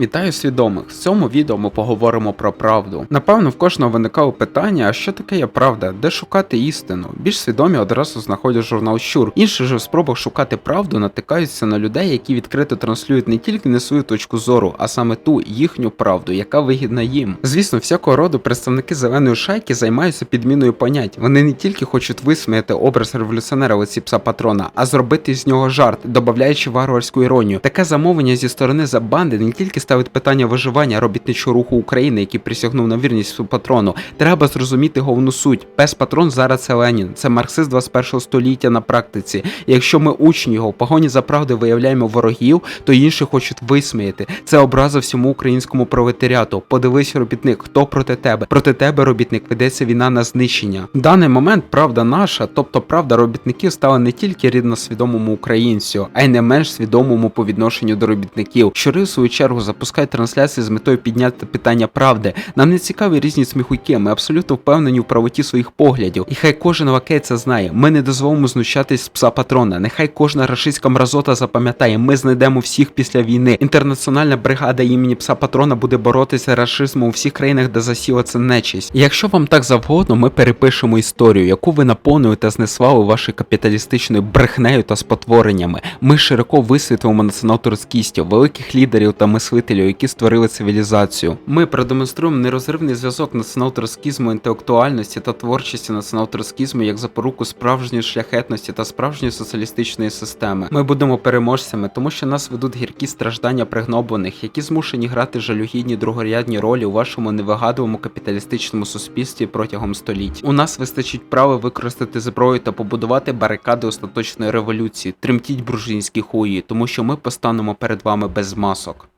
Вітаю свідомих! В цьому відео ми поговоримо про правду. Напевно, в кожного виникало питання, а що таке є правда, де шукати істину? Більш свідомі одразу знаходять журнал Щур. Інші ж в спробах шукати правду натикаються на людей, які відкрито транслюють не тільки не свою точку зору, а саме ту їхню правду, яка вигідна їм. Звісно, всякого роду представники зеленої шайки займаються підміною понять. Вони не тільки хочуть висміяти образ революціонера лиці пса патрона, а зробити з нього жарт, додаючи варварську іронію. Таке замовлення зі сторони Забанди не тільки ставить питання виживання робітничого руху України, який присягнув на вірність патрону. Треба зрозуміти головну суть. Пес патрон зараз це Ленін, це марксист 21 століття на практиці. Якщо ми учні його в погоні за правди виявляємо ворогів, то інші хочуть висміяти. Це образа всьому українському пролетаріату. Подивись, робітник, хто проти тебе? Проти тебе, робітник, ведеться війна на знищення. В даний момент правда наша, тобто правда робітників, стала не тільки рідно свідомому українцю, а й не менш свідомому по відношенню до робітників. Щори в свою чергу запускають трансляції з метою підняти питання правди. Нам не цікаві різні сміхуйки. Ми абсолютно впевнені в правоті своїх поглядів. І хай кожен лакей це знає. Ми не дозволимо знущатись з пса патрона. Нехай кожна рашистська мразота запам'ятає. Ми знайдемо всіх після війни. Інтернаціональна бригада імені пса патрона буде боротися з рашизмом у всіх країнах, де засіла це нечисть. І якщо вам так завгодно, ми перепишемо історію, яку ви наповнюєте знесвали вашою капіталістичною брехнею та спотвореннями. Ми широко висвітлимо націонал-турецькістю, великих лідерів та мислителів, які створили цивілізацію. Ми продемонструємо нерозривний зв'язок націонал-турецькізму, інтелектуальності та творчості націонал-турецькізму як запоруку справжньої шляхетності та справжньої соціалістичної системи. Ми будемо переможцями, тому що нас ведуть гіркі страждання пригноблених, які змушені грати жалюгідні другорядні ролі у вашому невигадливому капіталістичному суспільстві протягом століть. У нас вистачить права використати зброю та побудувати барикади остаточної революції. Тремтіть бружинські хуї, тому що ми постанемо перед вами без масок.